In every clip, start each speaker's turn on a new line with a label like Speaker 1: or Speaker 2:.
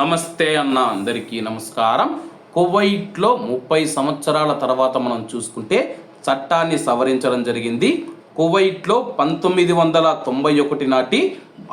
Speaker 1: నమస్తే అన్న అందరికీ నమస్కారం. కువైట్లో ముప్పై సంవత్సరాల తర్వాత మనం చూసుకుంటే చట్టాన్ని సవరించడం జరిగింది. కువైట్లో పంతొమ్మిది వందల తొంభై ఒకటి నాటి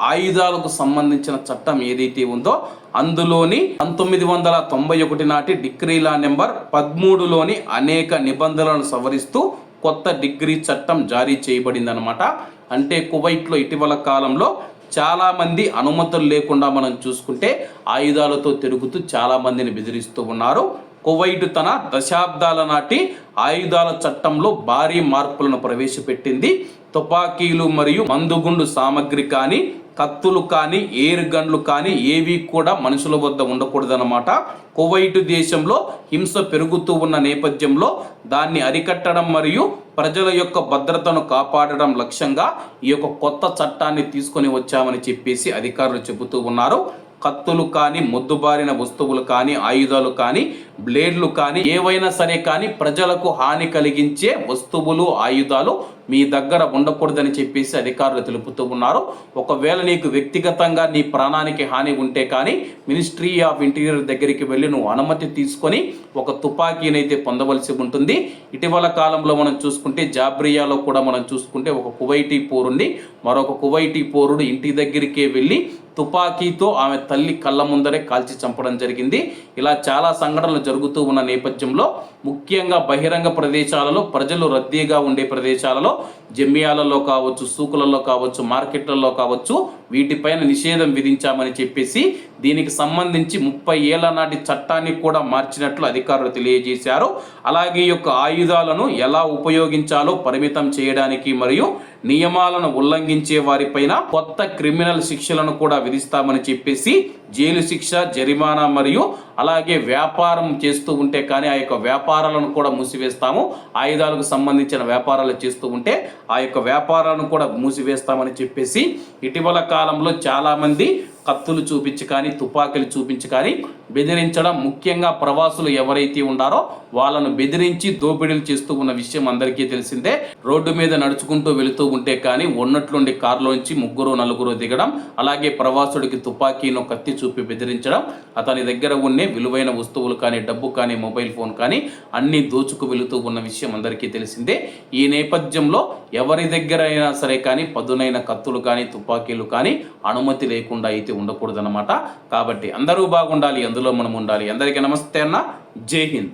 Speaker 1: ఆయుధాలకు సంబంధించిన చట్టం ఏదైతే ఉందో అందులోని పంతొమ్మిది వందల తొంభై ఒకటి నాటి డిగ్రీలా నెంబర్ పదమూడులోని అనేక నిబంధనలను సవరిస్తూ కొత్త డిగ్రీ చట్టం జారీ చేయబడిందనమాట అంటే కువైట్లో ఇటీవల కాలంలో చాలామంది అనుమతులు లేకుండా మనం చూసుకుంటే ఆయుధాలతో తిరుగుతూ చాలా మందిని బెదిరిస్తూ ఉన్నారు. కువైట్ తన దశాబ్దాల నాటి ఆయుధాల చట్టంలో భారీ మార్పులను ప్రవేశపెట్టింది. తుపాకీలు మరియు మందుగుండు సామగ్రి కానీ కత్తులు కానీ ఎయిర్ గన్లు కానీ ఏవి కూడా మనుషుల వద్ద ఉండకూడదన్నమాట. కువైట్ దేశంలో హింస పెరుగుతూ ఉన్న నేపథ్యంలో దాన్ని అరికట్టడం మరియు ప్రజల యొక్క భద్రతను కాపాడడం లక్ష్యంగా ఈ యొక్క కొత్త చట్టాన్ని తీసుకొని వచ్చామని చెప్పేసి అధికారులు చెబుతూ ఉన్నారు. కత్తులు కానీ మొద్దుబారిన వస్తువులు కానీ ఆయుధాలు కానీ బ్లేడ్లు కానీ ఏవైనా సరే కానీ ప్రజలకు హాని కలిగించే వస్తువులు ఆయుధాలు మీ దగ్గర ఉండకూడదని చెప్పేసి అధికారులు తెలుపుతూ ఉన్నారు. ఒకవేళ నీకు వ్యక్తిగతంగా నీ ప్రాణానికి హాని ఉంటే కానీ మినిస్ట్రీ ఆఫ్ ఇంటీరియర్ దగ్గరికి వెళ్ళి నువ్వు అనుమతి తీసుకొని ఒక తుపాకీనైతే పొందవలసి ఉంటుంది. ఇటీవల కాలంలో మనం చూసుకుంటే జాబ్రియాలో కూడా మనం చూసుకుంటే ఒక కువైటీ పౌరుణ్ణి మరొక కువైటీ పోరుడు ఇంటి దగ్గరికే వెళ్ళి తుపాకీతో ఆమె తల్లి కళ్ళ ముందరే కాల్చి చంపడం జరిగింది. ఇలా చాలా సంఘటనలు జరుగుతూ ఉన్న నేపథ్యంలో ముఖ్యంగా బహిరంగ ప్రదేశాలలో ప్రజలు రద్దీగా ఉండే ప్రదేశాలలో జమ్మియాలలో కావచ్చు సూకులలో కావచ్చు మార్కెట్లలో కావచ్చు వీటిపైన నిషేధం విధించామని చెప్పేసి దీనికి సంబంధించి ముప్పై ఏళ్ళ నాటి చట్టాన్ని కూడా మార్చినట్లు అధికారులు తెలియజేశారు. అలాగే ఈ యొక్క ఆయుధాలను ఎలా ఉపయోగించాలో పరిమితం చేయడానికి మరియు నియమాలను ఉల్లంఘించే వారిపైన కొత్త క్రిమినల్ శిక్షలను కూడా విధిస్తామని చెప్పేసి జైలు శిక్ష జరిమానా మరియు అలాగే వ్యాపారం చేస్తూ ఉంటే కానీ ఆ యొక్క వ్యాపారాలను కూడా మూసివేస్తాము. ఆయుధాలకు సంబంధించిన వ్యాపారాలు చేస్తూ ఉంటే ఆ యొక్క వ్యాపారాలను కూడా మూసివేస్తామని చెప్పేసి ఇటీవల కాలంలో చాలామంది కత్తులు చూపించి కానీ తుపాకులు చూపించి కానీ బెదిరించడం ముఖ్యంగా ప్రవాసులు ఎవరైతే ఉన్నారో వాళ్ళను బెదిరించి దోపిడీలు చేస్తూ ఉన్న విషయం అందరికీ తెలిసిందే. రోడ్డు మీద నడుచుకుంటూ వెళుతూ ఉంటే కానీ ఉన్నట్లుండి కారులోంచి ముగ్గురు నలుగురు దిగడం అలాగే ప్రవాసుడికి తుపాకీను కత్తి చూపి బెదిరించడం అతని దగ్గర ఉండే విలువైన వస్తువులు కానీ డబ్బు కానీ మొబైల్ ఫోన్ కానీ అన్ని దోచుకు వెళుతూ ఉన్న విషయం అందరికీ తెలిసిందే. ఈ నేపథ్యంలో ఎవరి దగ్గర అయినా సరే కానీ పదునైన కత్తులు కానీ తుపాకీలు కానీ అనుమతి లేకుండా అయితే ఉండకూడదన్నమాట. కాబట్టి అందరూ బాగుండాలి అందులో మనం ఉండాలి. అందరికీ నమస్తే అన్న. జై హింద్.